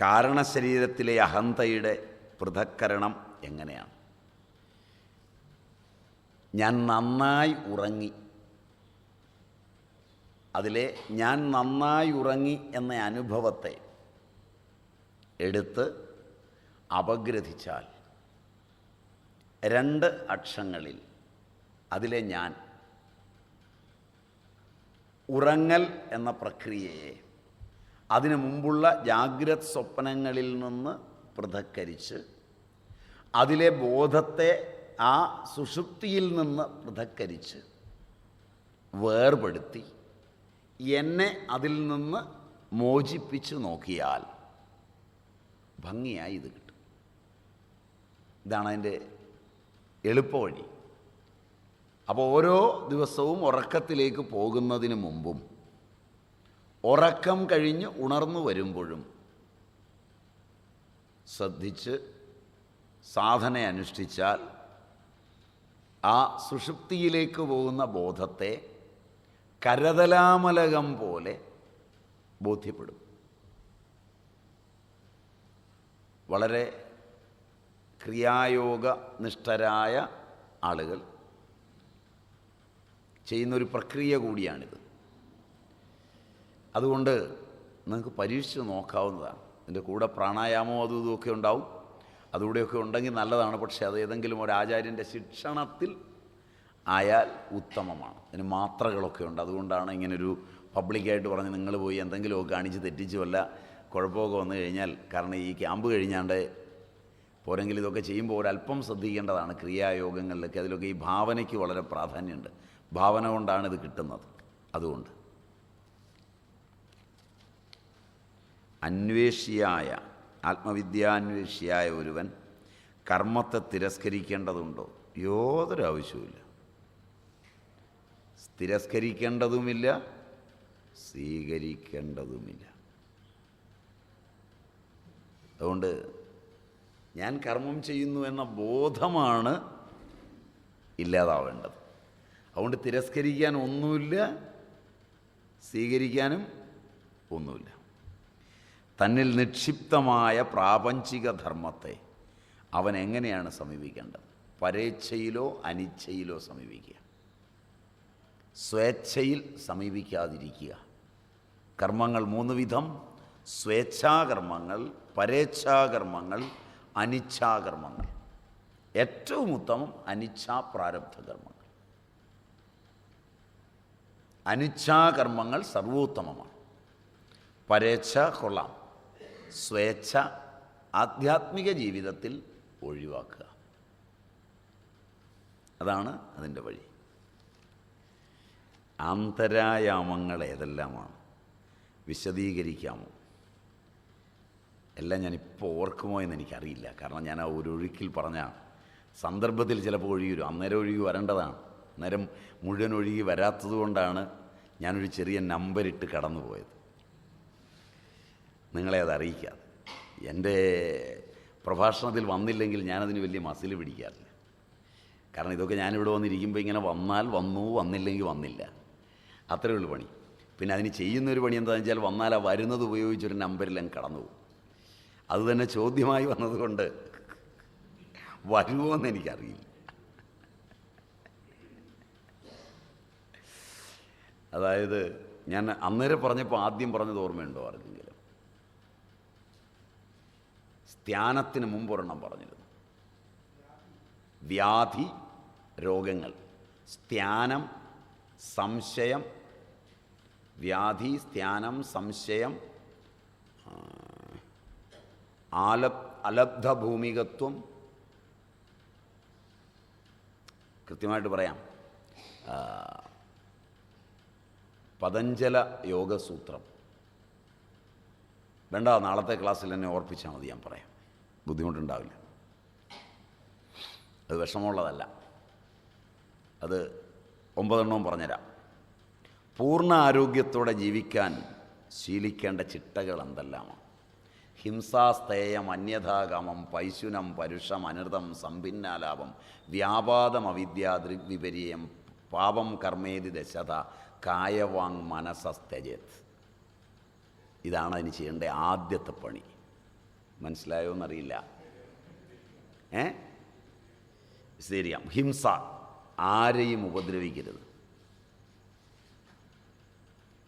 കാരണശരീരത്തിലെ അഹന്തയുടെ പൃഥക്കരണം എങ്ങനെയാണ്? ഞാൻ നന്നായി ഉറങ്ങി. അതിലെ ഞാൻ നന്നായി ഉറങ്ങി എന്ന അനുഭവത്തെ എടുത്ത് അപഗ്രഥിച്ചാൽ രണ്ട് അക്ഷങ്ങളിൽ അതിലെ ഞാൻ ഉറങ്ങൽ എന്ന പ്രക്രിയയെ അതിനു മുമ്പുള്ള ജാഗ്രത് സ്വപ്നങ്ങളിൽ നിന്ന് പൃഥക്കരിച്ച് അതിലെ ബോധത്തെ ആ സുഷുപ്തിയിൽ നിന്ന് പൃഥക്കരിച്ച് വേർപെടുത്തി എന്നെ അതിൽ നിന്ന് മോചിപ്പിച്ച് നോക്കിയാൽ ഭംഗിയായി ഇത് കിട്ടും. ഇതാണ് അതിന്റെ എളുപ്പവഴി. അപ്പോൾ ഓരോ ദിവസവും ഉറക്കത്തിലേക്ക് പോകുന്നതിന് മുമ്പും ഉറക്കം കഴിഞ്ഞ് ഉണർന്നു വരുമ്പോഴും ശ്രദ്ധിച്ച് സാധന അനുഷ്ഠിച്ചാൽ ആ സുഷുപ്തിയിലേക്ക് പോകുന്ന ബോധത്തെ കരതലാമലകം പോലെ ബോധ്യപ്പെടും. വളരെ ക്രിയായോഗ നിഷ്ഠരായ ആളുകൾ ചെയ്യുന്നൊരു പ്രക്രിയ കൂടിയാണിത്. അതുകൊണ്ട് നിങ്ങൾക്ക് പരീക്ഷിച്ച് നോക്കാവുന്നതാണ്. ഇതിന്റെ കൂടെ പ്രാണായാമവും അതും ഇതുമൊക്കെ ഉണ്ടാവും. അതുകൂടെയൊക്കെ ഉണ്ടെങ്കിൽ നല്ലതാണ്. പക്ഷേ അത് ഏതെങ്കിലും ഒരു ആചാര്യന്റെ ശിക്ഷണത്തിൽ ആയാൽ ഉത്തമമാണ്. ഇതിന് മാത്രകളൊക്കെ ഉണ്ട്. അതുകൊണ്ടാണ് ഇങ്ങനൊരു പബ്ലിക്കായിട്ട് പറഞ്ഞ് നിങ്ങൾ പോയി എന്തെങ്കിലുമൊക്കെ കാണിച്ച് തെറ്റിച്ച് വല്ല കുഴപ്പമൊക്കെ വന്നു കഴിഞ്ഞാൽ കാരണം ഈ ക്യാമ്പ് കഴിഞ്ഞാണ്ട് പോരെങ്കിലും ഇതൊക്കെ ചെയ്യുമ്പോൾ ഒരല്പം ശ്രദ്ധിക്കേണ്ടതാണ്. ക്രിയായോഗങ്ങളിലൊക്കെ അതിലൊക്കെ ഈ ഭാവനയ്ക്ക് വളരെ പ്രാധാന്യമുണ്ട്. ഭാവന കൊണ്ടാണ് ഇത് കിട്ടുന്നത്. അതുകൊണ്ട് അന്വേഷിയായ ആത്മവിദ്യാന്വേഷിയായ ഒരുവൻ കർമ്മത്തെ തിരസ്കരിക്കേണ്ടതുണ്ടോ? യാതൊരു ആവശ്യവുമില്ല. തിരസ്കരിക്കേണ്ടതുമില്ല സ്വീകരിക്കേണ്ടതുമില്ല. അതുകൊണ്ട് ഞാൻ കർമ്മം ചെയ്യുന്നു എന്ന ബോധമാണ് ഇല്ലാതാവേണ്ടത്. അതുകൊണ്ട് തിരസ്കരിക്കാൻ ഒന്നുമില്ല സ്വീകരിക്കാനും ഒന്നുമില്ല. തന്നിൽ നിക്ഷിപ്തമായ പ്രാപഞ്ചിക ധർമ്മത്തെ അവൻ എങ്ങനെയാണ് സമീപിക്കേണ്ടത്? പരേച്ഛയിലോ അനിച്ഛയിലോ സമീപിക്കുക. സ്വേച്ഛയിൽ സമീപിക്കാതിരിക്കുക. കർമ്മങ്ങൾ മൂന്ന് വിധം. സ്വേച്ഛാകർമ്മങ്ങൾ പരേച്ഛാകർമ്മങ്ങൾ അനിച്ഛാകർമ്മങ്ങൾ. ഏറ്റവും ഉത്തമം അനിച്ഛാ പ്രാരബ്ധ കർമ്മങ്ങൾ അനിച്ഛാകർമ്മങ്ങൾ സർവോത്തമമാണ്. പരേച്ഛ കൊള്ളാം. സ്വേച്ഛ ആധ്യാത്മിക ജീവിതത്തിൽ ഒഴിവാക്കുക. അതാണ് അതിന്റെ വഴി. ആന്തരായാമങ്ങൾ ഏതെല്ലാമാണ്? വിശദീകരിക്കാമോ? എല്ലാം ഞാനിപ്പോൾ ഓർക്കുമോ എന്ന് എനിക്കറിയില്ല. കാരണം ഞാൻ ആ ഒരു ഒഴുക്കിൽ പറഞ്ഞ സന്ദർഭത്തിൽ ചിലപ്പോൾ ഒഴുകി വരും അന്നേരം ഒഴുകി വരേണ്ടതാണ്. അന്നേരം മുഴുവൻ ഒഴുകി വരാത്തത് കൊണ്ടാണ് ഞാനൊരു ചെറിയ നമ്പരിട്ട് കടന്നു പോയത് നിങ്ങളെ അത് അറിയിക്കാതെ എന്റെ പ്രഭാഷണത്തിൽ വന്നില്ലെങ്കിൽ ഞാനതിന് വലിയ മസിൽ പിടിക്കാറില്ല. കാരണം ഇതൊക്കെ ഞാനിവിടെ വന്നിരിക്കുമ്പോൾ ഇങ്ങനെ വന്നാൽ വന്നു വന്നില്ലെങ്കിൽ വന്നില്ല. അത്രയേ ഉള്ളൂ പണി. പിന്നെ അതിന് ചെയ്യുന്നൊരു പണി എന്താണെന്ന് വെച്ചാൽ വന്നാൽ ആ വരുന്നത് ഉപയോഗിച്ചൊരു നമ്പറിൽ അങ്ങ് കടന്നു പോകും അത് തന്നെ ചോദ്യമായി വന്നതുകൊണ്ട് വരുമോ എന്ന് എനിക്കറിയില്ല. അതായത് ഞാൻ അന്നേരം പറഞ്ഞപ്പോൾ ആദ്യം പറഞ്ഞത് ഓർമ്മയുണ്ടോ ആർക്കെങ്കിലും ധ്യാനത്തിന് മുമ്പ് ഒരെണ്ണം പറഞ്ഞിരുന്നു. വ്യാധി രോഗങ്ങൾ. ധ്യാനം സംശയം വ്യാധി ധ്യാനം സംശയം ആലബ് അലബ്ധഭൂമികത്വം. കൃത്യമായിട്ട് പറയാം. പതഞ്ജല യോഗസൂത്രം വേണ്ട നാളത്തെ ക്ലാസ്സിൽ എന്നെ ഓർപ്പിച്ചാൽ മതി ഞാൻ പറയാം. ബുദ്ധിമുട്ടുണ്ടാവില്ല. അത് വിഷമമുള്ളതല്ല. അത് ഒമ്പതെണ്ണവും പറഞ്ഞുതരാം. പൂർണ ആരോഗ്യത്തോടെ ജീവിക്കാൻ ശീലിക്കേണ്ട ചിട്ടകൾ എന്തെല്ലാമാണ്? ഹിംസാസ്തേയം അന്യഥാകാമം പൈശുനം പരുഷം അനൃതം സമ്പിന്നാലാപം വ്യാപാദം അവിദ്യ ദൃഗ്വിപര്യം പാപം കർമ്മേതി ദശത കായവാങ് മനസസ്തജത് ഇതാണ് അതിന് ചെയ്യേണ്ട ആദ്യത്തെ പണി. മനസ്സിലായോ എന്നറിയില്ല. ഏ? ശരിയാം. ഹിംസ ആരെയും ഉപദ്രവിക്കരുത്.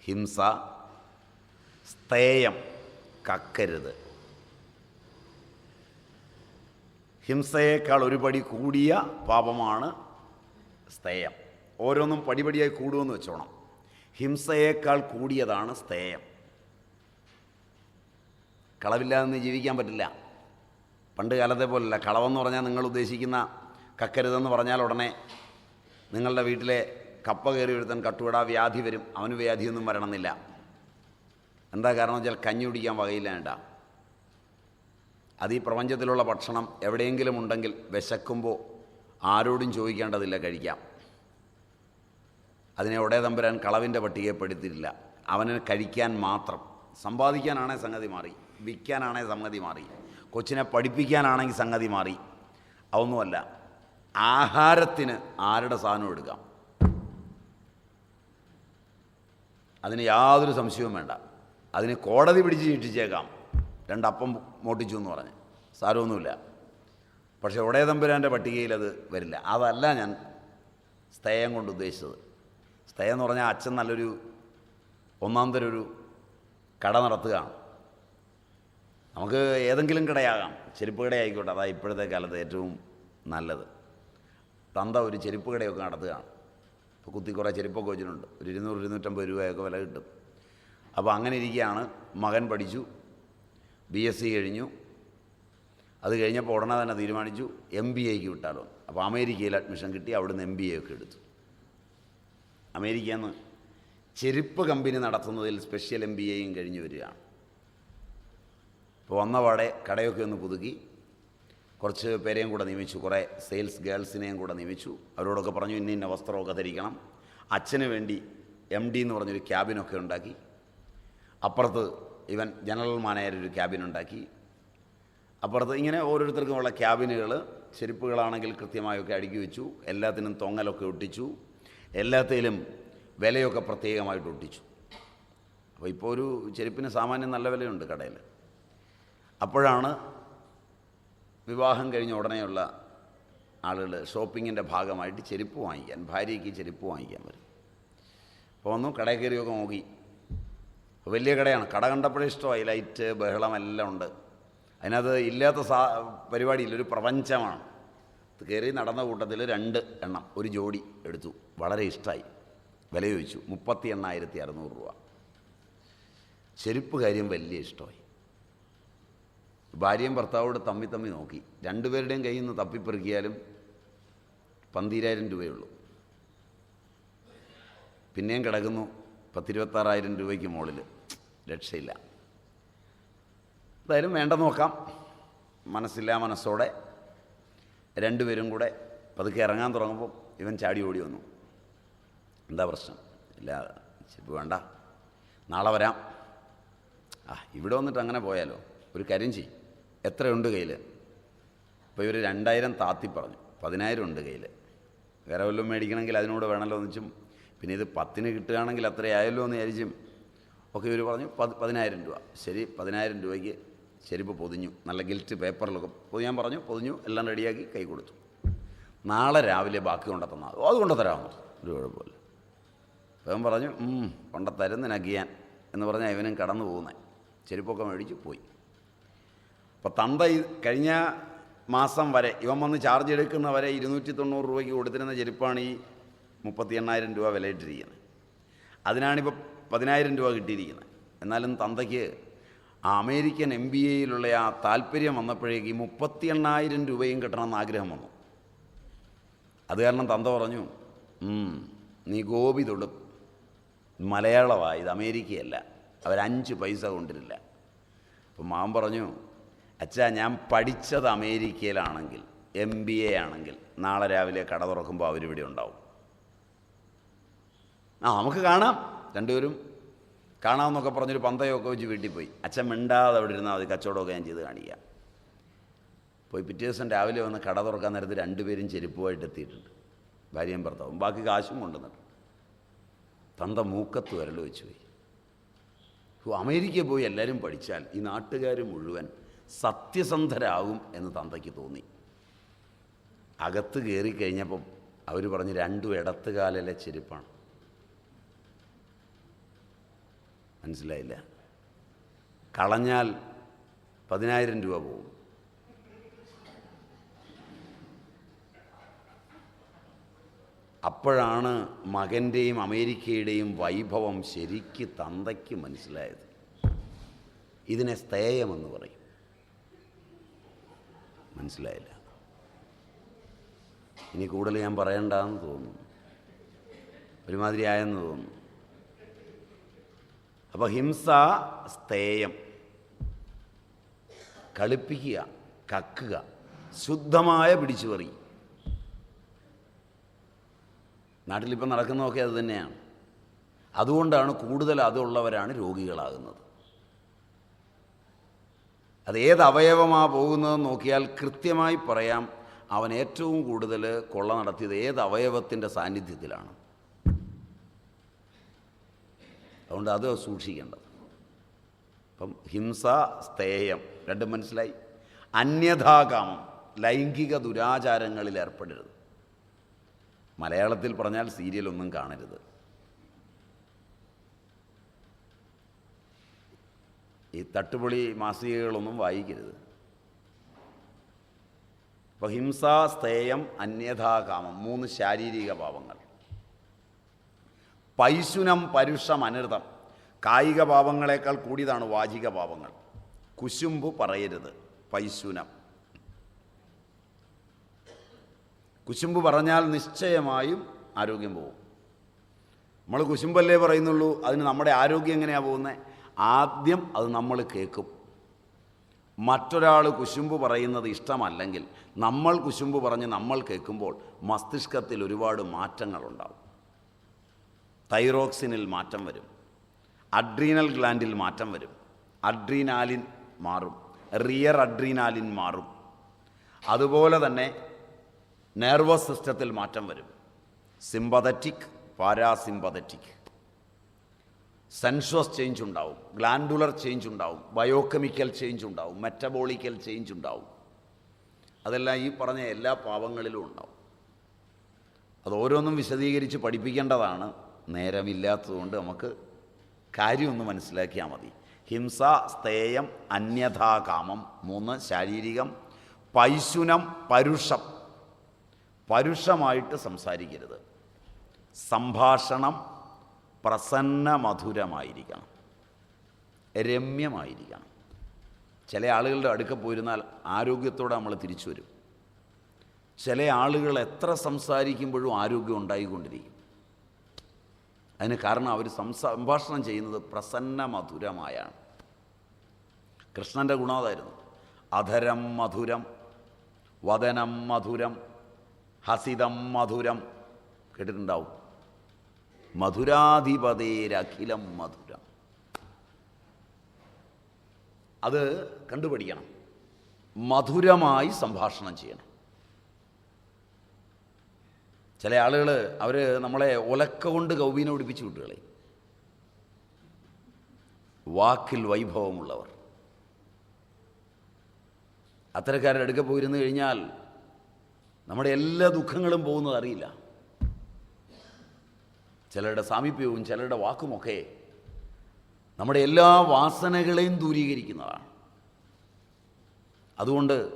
ഹിംസ സ്തേയം കക്കരുത്. ഹിംസയേക്കാൾ ഒരു പടി കൂടിയ പാപമാണ് സ്തേയം. ഓരോന്നും പടിപടിയായി കൂടുമെന്ന് വെച്ചോണം. ഹിംസയേക്കാൾ കൂടിയതാണ് സ്തേയം. കളവില്ലാതെ ജീവിക്കാൻ പറ്റില്ല. പണ്ട് കാലത്തെ പോലല്ല കളവെന്ന് പറഞ്ഞാൽ നിങ്ങൾ ഉദ്ദേശിക്കുന്ന കക്കരുതെന്ന് പറഞ്ഞാൽ ഉടനെ നിങ്ങളുടെ വീട്ടിലെ കപ്പ കയറി ഒരുത്തൻ കട്ടുകട വ്യാധി വരും. അവന് വ്യാധിയൊന്നും വരണമെന്നില്ല. എന്താ കാരണം വെച്ചാൽ കഞ്ഞി കുടിക്കാൻ വകയില്ലാണ്ടാ അത് ഈ പ്രപഞ്ചത്തിലുള്ള ഭക്ഷണം എവിടെയെങ്കിലും ഉണ്ടെങ്കിൽ വിശക്കുമ്പോൾ ആരോടും ചോദിക്കേണ്ടതില്ല കഴിക്കാം. അതിനെ ഒടേ തമ്പുരാൻ കളവിന്റെ പട്ടികപ്പെടുത്തിയിട്ടില്ല. അവന് കഴിക്കാൻ മാത്രം. സമ്പാദിക്കാനാണേ സംഗതി മാറി. വിൽക്കാനാണേ സംഗതി മാറി. കൊച്ചിനെ പഠിപ്പിക്കാനാണെങ്കിൽ സംഗതി മാറി. അതൊന്നുമല്ല. ആഹാരത്തിന് ആരുടെ സാധനം എടുക്കാം? അതിന് യാതൊരു സംശയവും വേണ്ട. അതിന് കോടതി പിടിച്ച് ചീട്ടിച്ചേക്കാം രണ്ടപ്പം മോട്ടിച്ചു എന്ന് പറഞ്ഞ്. സാരമൊന്നുമില്ല. പക്ഷേ ഉടയ തമ്പുരാന്റെ പട്ടികയിൽ അത് വരില്ല. അതല്ല ഞാൻ സ്ഥേയം കൊണ്ട് ഉദ്ദേശിച്ചത്. സ്ഥേയം എന്ന് പറഞ്ഞാൽ അച്ഛൻ നല്ലൊരു ഒന്നാം തരം ഒരു കട നടത്തുകയാണ്. നമുക്ക് ഏതെങ്കിലും കടയാകാം. ചെരുപ്പ് കടയായിക്കോട്ടെ അതാ ഇപ്പോഴത്തെ കാലത്ത് ഏറ്റവും നല്ലത്. തന്ത ഒരു ചെരുപ്പ് കടയൊക്കെ നടത്തുകയാണ്. ഇപ്പോൾ കുത്തി കുറേ ചെരുപ്പൊക്കെ വെച്ചിട്ടുണ്ട്. ഒരു ഇരുന്നൂറ് ഇരുന്നൂറ്റമ്പത് രൂപയൊക്കെ വില കിട്ടും. അപ്പോൾ അങ്ങനെ ഇരിക്കുകയാണ്. മകൻ പഠിച്ചു ബി എസ് സി കഴിഞ്ഞു. അത് കഴിഞ്ഞപ്പോൾ ഉടനെ തന്നെ തീരുമാനിച്ചു എം ബി എക്ക് വിട്ടാലോ. അപ്പോൾ അമേരിക്കയിൽ അഡ്മിഷൻ കിട്ടി അവിടുന്ന് എം ബി എ ഒക്കെ എടുത്തു. അമേരിക്കയിൽ നിന്ന് ചെരുപ്പ് കമ്പനി നടത്തുന്നതിൽ സ്പെഷ്യൽ എം ബി എയും കഴിഞ്ഞു വരികയാണ്. ഇപ്പോൾ വന്നപാടെ കടയൊക്കെ ഒന്ന് പുതുക്കി. കുറച്ച് പേരെയും കൂടെ നിയമിച്ചു. കുറേ സെയിൽസ് ഗേൾസിനെയും കൂടെ നിയമിച്ചു. അവരോടൊക്കെ പറഞ്ഞു ഇന്ന ഇന്ന വസ്ത്രമൊക്കെ ധരിക്കണം. അച്ഛന് വേണ്ടി എം ഡി എന്ന് പറഞ്ഞൊരു ക്യാബിനൊക്കെ ഉണ്ടാക്കി. അപ്പുറത്ത് ഇവൻ ജനറൽ മാനേജർ ഒരു ക്യാബിൻ ഉണ്ടാക്കി. അപ്പുറത്ത് ഇങ്ങനെ ഓരോരുത്തർക്കുമുള്ള ക്യാബിനുകൾ ചെരുപ്പുകളാണെങ്കിൽ കൃത്യമായൊക്കെ അടുക്കി വെച്ചു. എല്ലാത്തിനും തൊങ്ങലൊക്കെ ഒട്ടിച്ചു. എല്ലാത്തിലും വിലയൊക്കെ പ്രത്യേകമായിട്ട് ഒട്ടിച്ചു. അപ്പോൾ ഇപ്പോൾ ഒരു ചെരുപ്പിന് സാമാന്യം നല്ല വിലയുണ്ട് കടയിൽ അപ്പോഴാണ് വിവാഹം കഴിഞ്ഞ ഉടനെയുള്ള ആളുകൾ ഷോപ്പിങ്ങിന്റെ ഭാഗമായിട്ട് ചെരുപ്പ് വാങ്ങിക്കാൻ ഭാര്യയ്ക്ക് ചെരുപ്പ് വാങ്ങിക്കാൻ വരും. അപ്പോൾ വന്നു കടയിൽ കയറിയൊക്കെ നോക്കി. വലിയ കടയാണ്. കട കണ്ടപ്പോഴേ ഇഷ്ടമായി. ലൈറ്റ് ബഹളം എല്ലാം ഉണ്ട്. അതിനകത്ത് ഇല്ലാത്ത സാ പരിപാടിയില്ല. ഒരു പ്രപഞ്ചമാണ്. കയറി നടന്ന കൂട്ടത്തിൽ രണ്ട് എണ്ണം ഒരു ജോഡി എടുത്തു. വളരെ ഇഷ്ടമായി. വില ചോദിച്ചു മുപ്പത്തി എണ്ണായിരത്തി അറുന്നൂറ് രൂപ. ചെരുപ്പ് കാര്യം വലിയ ഇഷ്ടമായി. ഭാര്യയും ഭർത്താവോട് തമ്മി തമ്മി നോക്കി. രണ്ടുപേരുടെയും കയ്യിൽ നിന്ന് തപ്പിപ്പെറുക്കിയാലും പന്തിരായിരം രൂപയുള്ളൂ പിന്നെയും കിടക്കുന്നു പത്തിരുപത്താറായിരം രൂപയ്ക്ക് മുകളിൽ രക്ഷയില്ല. എന്തായാലും വേണ്ട നോക്കാം. മനസ്സില്ലാ മനസ്സോടെ രണ്ടുപേരും കൂടെ പതുക്കെ ഇറങ്ങാൻ തുടങ്ങുമ്പോൾ ഇവൻ ചാടി ഓടി വന്നു. എന്താ പ്രശ്നം? ഇല്ല ചിപ്പ് വേണ്ട. നാളെ വരാം. ആ ഇവിടെ വന്നിട്ട് അങ്ങനെ പോയാലോ? ഒരു കാര്യം ചെയ്യും. എത്രയുണ്ട് കയ്യിൽ അപ്പോൾ ഇവർ രണ്ടായിരം താത്തി പറഞ്ഞു. പതിനായിരം ഉണ്ട് കയ്യിൽ വേറെ വല്ലതും മേടിക്കണമെങ്കിൽ അതിനോട് വേണമല്ലോ എന്നുവെച്ചും പിന്നെ ഇത് പത്തിന് കിട്ടുകയാണെങ്കിൽ അത്രയായല്ലോ എന്ന് വിചാരിച്ചും ഒക്കെ ഇവർ പറഞ്ഞു പത് പതിനായിരം രൂപ. ശരി പതിനായിരം രൂപയ്ക്ക് ചെരുപ്പ് പൊതിഞ്ഞു. നല്ല ഗിൽറ്റ് പേപ്പറിലൊക്കെ പൊതിയാൻ പറഞ്ഞു പൊതിഞ്ഞു എല്ലാം റെഡിയാക്കി കൈ കൊടുത്തു. നാളെ രാവിലെ ബാക്കി കൊണ്ടെത്തന്നാൽ തന്നാൽ അത് കൊണ്ടു തരാമെന്ന് ഒരു കുഴപ്പമില്ല. അവൻ പറഞ്ഞു "ഉം, കൊണ്ട തരുന്നതിനക്കിയാൻ എന്ന് പറഞ്ഞാൽ ഇവനും കടന്നു പോകുന്നത് ചെരുപ്പൊക്കെ മേടിച്ച് പോയി. അപ്പോൾ തന്ത കഴിഞ്ഞ മാസം വരെ ഇവൻ വന്ന് ചാർജ് എടുക്കുന്ന വരെ ഇരുന്നൂറ്റി തൊണ്ണൂറ് രൂപയ്ക്ക് കൊടുത്തിരുന്ന ചെരുപ്പാണ് ഈ മുപ്പത്തി എണ്ണായിരം രൂപ വിലയിട്ടിരിക്കുന്നത് അതിനാണിപ്പോൾ പതിനായിരം രൂപ കിട്ടിയിരിക്കുന്നത്. എന്നാലും തന്തയ്ക്ക് ആ അമേരിക്കൻ എം ബി എയിലുള്ള ആ താല്പര്യം വന്നപ്പോഴേക്ക് ഈ മുപ്പത്തി എണ്ണായിരം രൂപയും കിട്ടണമെന്ന് ആഗ്രഹം വന്നു. അത് കാരണം തന്ത പറഞ്ഞു നീ ഗോപി തൊടും. മലയാളമാണ് ഇത് അമേരിക്കയല്ല. അവരഞ്ച് പൈസ കൊണ്ടിരില്ല. അപ്പം മാം പറഞ്ഞു അച്ഛാ ഞാൻ പഠിച്ചത് അമേരിക്കയിലാണെങ്കിൽ എം ബി എ ആണെങ്കിൽ നാളെ രാവിലെ കട തുറക്കുമ്പോൾ അവരിവിടെ ഉണ്ടാവും. ആ നമുക്ക് കാണാം. രണ്ടുപേരും കാണാമെന്നൊക്കെ പറഞ്ഞൊരു പന്തയൊക്കെ വെച്ച് വീട്ടിൽ പോയി. അച്ഛൻ മിണ്ടാതെ അവിടെ ഇരുന്നാൽ അത് കച്ചവടമൊക്കെ ഞാൻ ചെയ്ത് കാണിക്കാം. പോയി പിറ്റേ ദിവസം രാവിലെ വന്ന് കട തുറക്കാൻ നേരത്ത് രണ്ടുപേരും ചെരുപ്പുമായിട്ട് എത്തിയിട്ടുണ്ട്. ഭാര്യയും ഭർത്താവും. ബാക്കി കാശും കൊണ്ടുവന്നിട്ടുണ്ട്. തന്ത മൂക്കത്ത് വിരൽ വെച്ച് പോയി. അമേരിക്കയിൽ പോയി എല്ലാവരും പഠിച്ചാൽ ഈ നാട്ടുകാർ മുഴുവൻ സത്യസന്ധരാകും എന്ന് തന്തയ്ക്ക് തോന്നി. അകത്ത് കയറി കഴിഞ്ഞപ്പം അവർ പറഞ്ഞ് രണ്ടും ഇടത്തുകാലിലെ ചെരുപ്പാണ്. മനസ്സിലായില്ല? കളഞ്ഞാൽ പതിനായിരം രൂപ പോകും. അപ്പോഴാണ് മകന്റെയും അമേരിക്കയുടെയും വൈഭവം ശരിക്ക് തന്തയ്ക്ക് മനസ്സിലായത്. ഇതിനെ സ്തേയമെന്ന് പറയും. മനസ്സിലായില്ല. ഇനി കൂടുതൽ ഞാൻ പറയണ്ടെന്ന് തോന്നുന്നു ഒരുമാതിരി ആയെന്ന് തോന്നുന്നു അപ്പോൾ ഹിംസ സ്തേയം കളിപ്പിക്കുക കക്കുക ശുദ്ധമായ പിടിച്ചുപറി. നാട്ടിലിപ്പം നടക്കുന്നതൊക്കെ അത് തന്നെയാണ്. അതുകൊണ്ടാണ് കൂടുതൽ അതുള്ളവരാണ് രോഗികളാകുന്നത്. അത് ഏത് അവയവമാ പോകുന്നതെന്ന് നോക്കിയാൽ കൃത്യമായി പറയാം അവൻ ഏറ്റവും കൂടുതൽ കൊള്ള നടത്തിയത് ഏത് അവയവത്തിന്റെ സാന്നിധ്യത്തിലാണ്. അതുകൊണ്ട് അത് സൂക്ഷിക്കേണ്ടത്. അപ്പം ഹിംസ സ്തേയം രണ്ടും മനസ്സിലായി? അന്യഥാകാമം ലൈംഗിക ദുരാചാരങ്ങളിൽ ഏർപ്പെടരുത്. മലയാളത്തിൽ പറഞ്ഞാൽ സീരിയലൊന്നും കാണരുത്. ഈ തട്ടുപൊളി മാസികകളൊന്നും വായിക്കരുത്. അപ്പോൾ ഹിംസ സ്തേയം അന്യഥാകാമം മൂന്ന് ശാരീരിക പാപങ്ങൾ. പൈശുനം പരുഷം അനൃതം കായിക പാപങ്ങളെക്കാൾ കൂടിയതാണ് വാചിക പാപങ്ങൾ. കുശുമ്പ് പറയരുത് പൈശുനം. കുശുമ്പ് പറഞ്ഞാൽ നിശ്ചയമായും ആരോഗ്യം പോകും. നമ്മൾ കുശുമ്പല്ലേ പറയുന്നുള്ളൂ അതിന് നമ്മുടെ ആരോഗ്യം എങ്ങനെയാണ് പോകുന്നത് ആദ്യം അത് നമ്മൾ കേൾക്കും. മറ്റൊരാൾ കുശുമ്പ് പറയുന്നത് ഇഷ്ടമല്ലെങ്കിൽ നമ്മൾ കുശുമ്പ് പറഞ്ഞ് നമ്മൾ കേൾക്കുമ്പോൾ മസ്തിഷ്കത്തിൽ ഒരുപാട് മാറ്റങ്ങളുണ്ടാവും തൈറോക്സിനിൽ മാറ്റം വരും. അഡ്രീനൽ ഗ്ലാൻഡിൽ മാറ്റം വരും. അഡ്രീനാലിൻ മാറും. റിയർ അഡ്രീനാലിൻ മാറും. അതുപോലെ തന്നെ നെർവസ് സിസ്റ്റത്തിൽ മാറ്റം വരും. സിമ്പതറ്റിക് പാരാസിമ്പതറ്റിക് സെൻഷ്വസ് ചേഞ്ച് ഉണ്ടാവും ഗ്ലാൻഡുലർ ചേഞ്ച് ഉണ്ടാവും ബയോകെമിക്കൽ ചേഞ്ച് ഉണ്ടാവും മെറ്റബോളിക്കൽ ചേഞ്ച് ഉണ്ടാവും. അതെല്ലാം ഈ പറഞ്ഞ എല്ലാ പാവങ്ങളിലും ഉണ്ടാവും. അത് ഓരോന്നും വിശദീകരിച്ച് പഠിപ്പിക്കേണ്ടതാണ്. നേരമില്ലാത്തതുകൊണ്ട് നമുക്ക് കാര്യമൊന്ന് മനസ്സിലാക്കിയാൽ മതി. ഹിംസ സ്തേയം അന്യഥാകാമം മൂന്ന് ശാരീരികം പൈശുനം പരുഷം. പരുഷമായിട്ട് സംസാരിക്കരുത്. സംഭാഷണം പ്രസന്ന മധുരമായിരിക്കണം രമ്യമായിരിക്കണം. ചില ആളുകളുടെ അടുക്ക പോയിരുന്നാൽ ആരോഗ്യത്തോടെ നമ്മൾ തിരിച്ചു വരും. ചില ആളുകൾ എത്ര സംസാരിക്കുമ്പോഴും ആരോഗ്യം ഉണ്ടായിക്കൊണ്ടിരിക്കും. അതിന് കാരണം അവർ സംഭാഷണം ചെയ്യുന്നത് പ്രസന്ന മധുരമായാണ് കൃഷ്ണന്റെ ഗുണം അതായിരുന്നു. അധരം മധുരം വദനം മധുരം ഹസിതം മധുരം കേട്ടിട്ടുണ്ടാവും. മധുരാധിപതേരഖിലം മധുര. അത് കണ്ടുപഠിക്കണം. മധുരമായി സംഭാഷണം ചെയ്യണം. ചില ആളുകൾ അവർ നമ്മളെ ഒലക്ക കൊണ്ട് കൗബീനെ പിടിപ്പിച്ച് വിട്ടുകളെ വാക്കിൽ വൈഭവമുള്ളവർ. അത്തരക്കാരുടെ അടുക്ക പോയിരുന്നു കഴിഞ്ഞാൽ നമ്മുടെ എല്ലാ ദുഃഖങ്ങളും പോകുന്നത് അറിയില്ല. ചിലരുടെ സാമീപ്യവും ചിലരുടെ വാക്കുമൊക്കെ നമ്മുടെ എല്ലാ വാസനകളെയും ദൂരീകരിക്കുന്നതാണ്. അതുകൊണ്ട്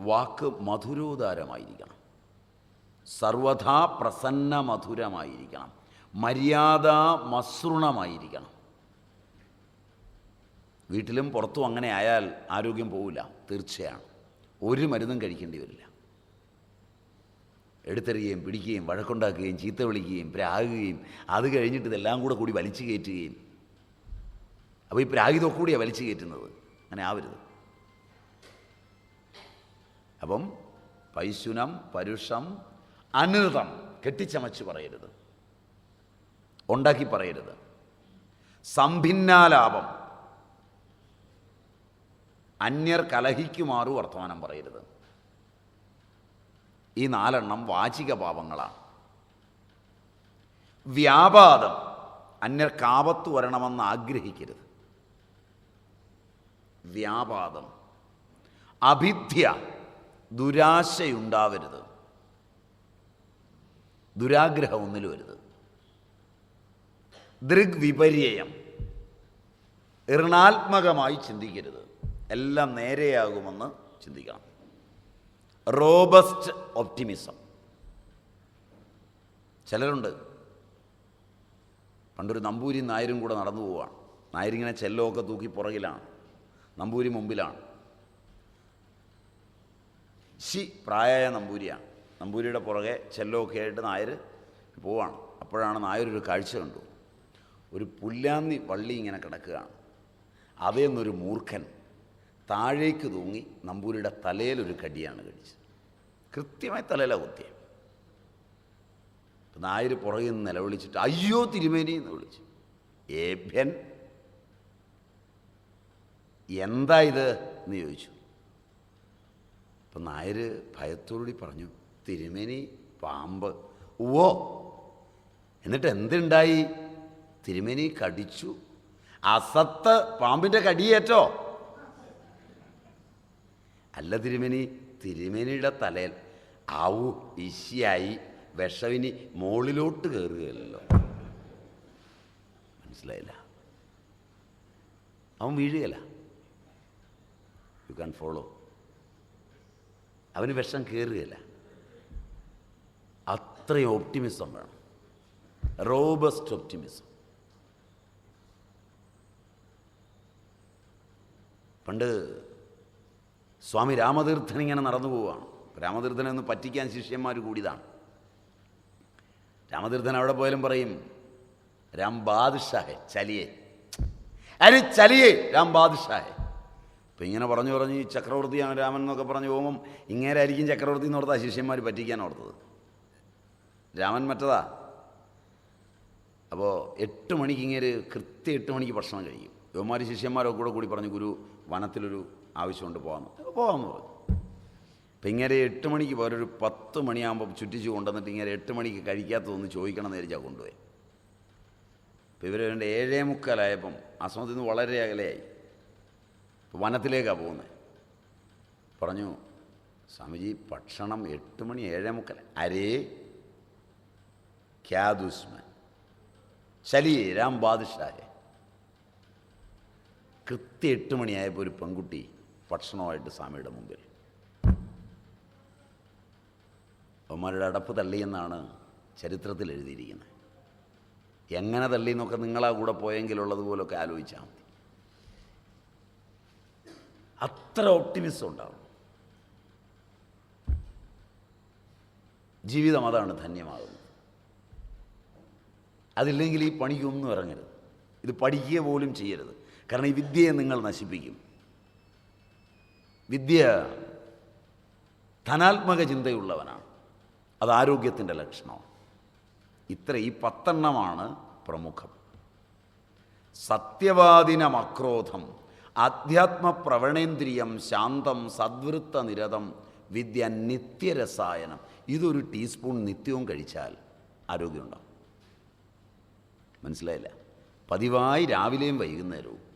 വാക്ക് മധുരോദാരമായിരിക്കണം. സർവഥാ പ്രസന്ന മധുരമായിരിക്കണം മര്യാദ മസൃണമായിരിക്കണം. വീട്ടിലും പുറത്തും അങ്ങനെ ആയാൽ ആരോഗ്യം പോവില്ല തീർച്ചയാണ്. ഒരു മരുന്നും കഴിക്കേണ്ടി വരില്ല. എടുത്തെറിയുകയും പിടിക്കുകയും വഴക്കുണ്ടാക്കുകയും ചീത്ത വിളിക്കുകയും പ്രാകുകയും അത് കഴിഞ്ഞിട്ട് ഇതെല്ലാം കൂടെ കൂടി വലിച്ചു കയറ്റുകയും. അപ്പോൾ ഈ പ്രാഗിതൊക്കെ കൂടിയാണ് വലിച്ചു കയറ്റുന്നത്. അങ്ങനെ ആവരുത്. അപ്പം പൈശുനം പരുഷം അനൃതം കെട്ടിച്ചമച്ച് പറയരുത്. ഉണ്ടാക്കി പറയരുത്. സംഭിന്നാലാപം. അന്യർ കലഹിക്കുമാറു വർത്തമാനം പറയരുത്. ഈ നാലെണ്ണം വാചിക പാപങ്ങളാണ് വ്യാപാദം. അന്യർ കാപത്ത് വരണമെന്ന് ആഗ്രഹിക്കരുത്. വ്യാപാദം. അഭിധ്യ. ദുരാശയുണ്ടാവരുത്. ദുരാഗ്രഹം ഒന്നിലും വരുത്. ദൃഗ്വിപര്യം ഋണാത്മകമായി ചിന്തിക്കരുത്. എല്ലാം നേരെയാകുമെന്ന് ചിന്തിക്കണം. Robust optimism. ചിലരുണ്ട് പണ്ടൊരു നമ്പൂരി നായരും കൂടെ നടന്നു പോവാണ്. നായരിങ്ങനെ ചെല്ലമൊക്കെ തൂക്കി പുറകിലാണ് നമ്പൂരി മുമ്പിലാണ്. ശി പ്രായമായ നമ്പൂരിയാണ്. നമ്പൂരിയുടെ പുറകെ ചെല്ലമൊക്കെ ആയിട്ട് നായർ പോവാണ്. അപ്പോഴാണ് നായരൊരു കാഴ്ച കണ്ടു. ഒരു പുല്ലാന്നി വള്ളി ഇങ്ങനെ കിടക്കുകയാണ്. അവയെന്നൊരു മൂർഖൻ താഴേക്ക് തൂങ്ങി നമ്പൂരിയുടെ തലയിലൊരു കടിയാണ് കടിച്ചത്. കൃത്യമായി തലയില കുത്തിയ. നായർ പുറകിൽ നിന്ന് നിലവിളിച്ചിട്ട് അയ്യോ തിരുമേനി എന്ന് വിളിച്ചു. ഏഭ്യൻ എന്താ ഇത്? എന്ന് ചോദിച്ചു. അപ്പം നായർ ഭയത്തോടുകൂടി പറഞ്ഞു തിരുമേനി പാമ്പ് ഓ എന്നിട്ട് എന്തുണ്ടായി? തിരുമേനി കടിച്ചു. അസത്ത് പാമ്പിന്റെ കടിയേറ്റോ? അല്ല തിരുമേനി. തിരുമേനിയുടെ തലയിൽ ആവു ഇശിയായി വിഷവിനി മുകളിലോട്ട് കയറുകയല്ലോ മനസ്സിലായില്ല? അവൻ വീഴുകയല്ല. യു ക്യാൻ ഫോളോ അവന് വിഷം കയറുകയില്ല അത്രയും ഓപ്റ്റിമിസം വേണം. റോബസ്റ്റ് ഓപ്റ്റിമിസം പണ്ട് സ്വാമി രാമതീർത്ഥൻ ഇങ്ങനെ നടന്നു പോവുകയാണ്. രാമതീർത്ഥനെ ഒന്ന് പറ്റിക്കാൻ ശിഷ്യന്മാർ കൂടിയതാണ്. രാമതീർത്ഥൻ അവിടെ പോയാലും പറയും രാം ബാദുഷാഹെ ചലിയെ. അരി ചലിയെ രാം ബാദുഷാഹെ. അപ്പം ഇങ്ങനെ പറഞ്ഞു പറഞ്ഞ് ഈ ചക്രവർത്തിയാണ് രാമൻ എന്നൊക്കെ പറഞ്ഞു പോകുമ്പം ഇങ്ങനെ ആയിരിക്കും ചക്രവർത്തി എന്ന് ഓർത്താ ശിഷ്യന്മാർ പറ്റിക്കാൻ ഓർത്തത്. രാമൻ മറ്റതാ. അപ്പോൾ എട്ട് മണിക്ക് ഇങ്ങനെ കൃത്യം എട്ട് മണിക്ക് ഭക്ഷണം കഴിക്കും. യുവമാർ ശിഷ്യന്മാരൊക്കെ കൂടെ കൂടി പറഞ്ഞു ഗുരു വനത്തിലൊരു ആവശ്യമുണ്ട് പോകാമെന്ന് പോകാമെന്ന് പറഞ്ഞു. അപ്പം ഇങ്ങനെ എട്ട് മണിക്ക് പോരൊരു പത്ത് മണിയാകുമ്പോൾ ചുറ്റിച്ച് കൊണ്ടുവന്നിട്ട് ഇങ്ങനെ എട്ട് മണിക്ക് കഴിക്കാത്തതൊന്ന് ചോദിക്കണം എന്ന് വിചാരിച്ചാൽ കൊണ്ടുപോയി അപ്പോൾ ഇവർ രണ്ട് ഏഴേ മുക്കാലായപ്പം അസമത്തിൽ നിന്ന് വളരെ അകലെയായി. വനത്തിലേക്കാണ് പോകുന്നത്. പറഞ്ഞു സ്വാമിജി ഭക്ഷണം എട്ട് മണി ഏഴേ മുക്കാൽ. അരേ ക്യാ ദുസ്മൻ രാം ബാദുഷാഹെ. കൃത്യ എട്ട് മണിയായപ്പോൾ ഒരു പെൺകുട്ടി ഭക്ഷണമായിട്ട് സ്വാമിയുടെ മുമ്പിൽ. അവന്മാരുടെ അടപ്പ് തള്ളിയെന്നാണ് ചരിത്രത്തിൽ എഴുതിയിരിക്കുന്നത്. എങ്ങനെ തള്ളി എന്നൊക്കെ നിങ്ങളാ കൂടെ പോയെങ്കിലുള്ളതുപോലൊക്കെ ആലോചിച്ചാൽ മതി. അത്ര ഒപ്റ്റിമിസം ഉണ്ടാവും. ജീവിതം അതാണ് ധന്യമാകുന്നത്. അതില്ലെങ്കിൽ ഈ പണിക്കൊന്നും ഇറങ്ങരുത്. ഇത് പഠിക്കുക പോലും ചെയ്യരുത്. കാരണം ഈ വിദ്യയെ നിങ്ങൾ നശിപ്പിക്കും. വിദ്യ ധനാത്മക ചിന്തയുള്ളവനാണ്. അത് ആരോഗ്യത്തിന്റെ ലക്ഷണമാണ്. ഇത്ര ഈ പത്തെണ്ണമാണ് പ്രമുഖം. സത്യവാദിനമക്രോധം ആധ്യാത്മപ്രവണേന്ദ്രിയം ശാന്തം സദ്വൃത്ത നിരതം വിദ്യ നിത്യരസായനം. ഇതൊരു ടീസ്പൂൺ നിത്യവും കഴിച്ചാൽ ആരോഗ്യമുണ്ടാവും. മനസ്സിലായില്ല? പതിവായി രാവിലെയും വൈകുന്നേരവും.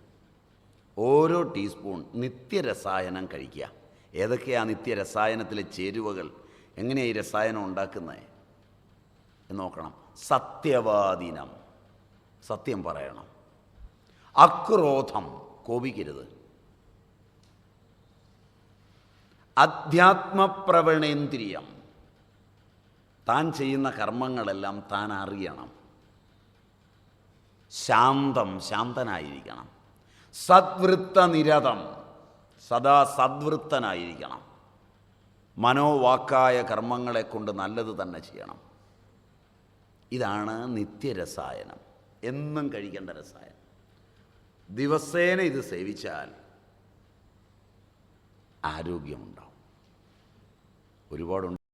ഓരോ ടീസ്പൂൺ നിത്യരസായനം കഴിക്കുക. ഏതൊക്കെയാണ് നിത്യരസായനത്തിലെ ചേരുവകൾ? എങ്ങനെയാണ് ഈ രസായനം ഉണ്ടാക്കുന്നത് എന്ന് നോക്കണം. സത്യവാദിനം. സത്യം പറയണം. അക്രോധം കോപിക്കരുത്. അധ്യാത്മപ്രവണേന്ദ്രിയം. താൻ ചെയ്യുന്ന കർമ്മങ്ങളെല്ലാം താൻ അറിയണം. ശാന്തം ശാന്തനായിരിക്കണം. സദ്വൃത്ത നിരതം സദാ സദ്വൃത്തനായിരിക്കണം. മനോവാക്കായ കർമ്മങ്ങളെ കൊണ്ട് നല്ലത് തന്നെ ചെയ്യണം. ഇതാണ് നിത്യരസായനം. എന്നും കഴിക്കേണ്ട രസായനം. ദിവസേന ഇത് സേവിച്ചാൽ ആരോഗ്യമുണ്ടാവും. ഒരുപാടുണ്ട്.